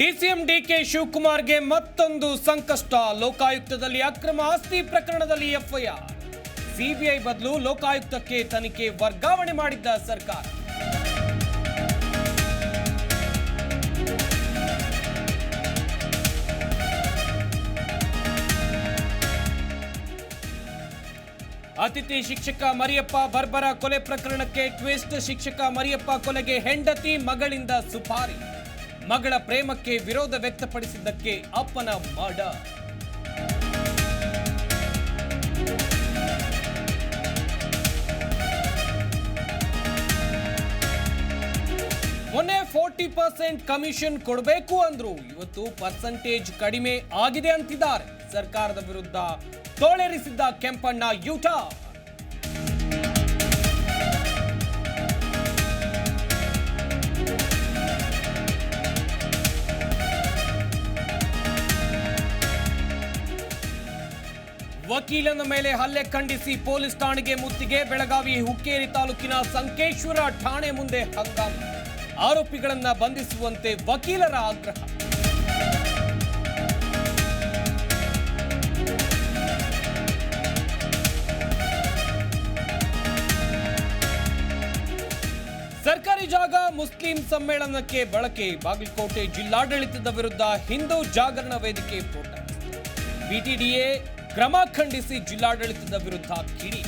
DCM DK ಶಿವಕುಮಾರ್ಗೆ ಮತ್ತೊಂದು ಸಂಕಷ್ಟ. ಲೋಕಾಯುಕ್ತದಲ್ಲಿ ಅಕ್ರಮ ಆಸ್ತಿ ಪ್ರಕರಣದಲ್ಲಿ ಎಫ್ಐಆರ್. ಸಿಬಿಐ ಬದಲು ಲೋಕಾಯುಕ್ತಕ್ಕೆ ತನಿಖೆ ವರ್ಗಾವಣೆ ಮಾಡಿದ್ದ ಸರ್ಕಾರ. ಅತಿಥಿ ಶಿಕ್ಷಕ ಮರಿಯಪ್ಪ ಬರ್ಬರ ಕೊಲೆ ಪ್ರಕರಣಕ್ಕೆ ಟ್ವಿಸ್ಟ್. ಶಿಕ್ಷಕ ಮರಿಯಪ್ಪ ಕೊಲೆಗೆ ಹೆಂಡತಿ ಮಗಳಿಂದ ಸುಪಾರಿ. ಮಗಳ ಪ್ರೇಮಕ್ಕೆ ವಿರೋಧ ವ್ಯಕ್ತಪಡಿಸಿದ್ದಕ್ಕೆ ಅಪ್ಪನ ಮಾಡ. ಮೊನ್ನೆ ಫೋರ್ಟಿ ಪರ್ಸೆಂಟ್ ಕಮಿಷನ್ ಕೊಡಬೇಕು ಅಂದ್ರು. ಇವತ್ತು ಪರ್ಸೆಂಟೇಜ್ ಕಡಿಮೆ ಆಗಿದೆ ಅಂತಿದ್ದಾರೆ. ಸರ್ಕಾರದ ವಿರುದ್ಧ ತೋಳೆರಿಸಿದ್ದ ಕೆಂಪಣ್ಣ ಯೂಟಾ ವಕೀಲನ ಮೇಲೆ ಹಲ್ಲೆ ಖಂಡಿಸಿ ಪೊಲೀಸ್ ಠಾಣೆಗೆ ಮುತ್ತಿಗೆ ಬೆಳಗಾವಿ ಹುಕ್ಕೇರಿ ತಾಲೂಕಿನ ಸಂಕೇಶ್ವರ ಠಾಣೆ ಮುಂದೆ ಹಂಗಾಮ. ಆರೋಪಿಗಳನ್ನ ಬಂಧಿಸುವಂತೆ ವಕೀಲರ ಆಗ್ರಹ. ಸರ್ಕಾರಿ ಜಾಗ ಮುಸ್ಲಿಂ ಸಮ್ಮೇಳನಕ್ಕೆ ಬಳಕೆ, ಬಾಗಲಕೋಟೆ ಜಿಲ್ಲಾಡಳಿತದ ವಿರುದ್ಧ ಹಿಂದೂ ಜಾಗರಣ ವೇದಿಕೆ ಪ್ರೋಟ ಬಿಟಿಡಿಎ ಕ್ರಮ ಖಂಡಿಸಿ ಜಿಲ್ಲಾಡಳಿತದ ವಿರುದ್ಧ ಕಿಡಿ.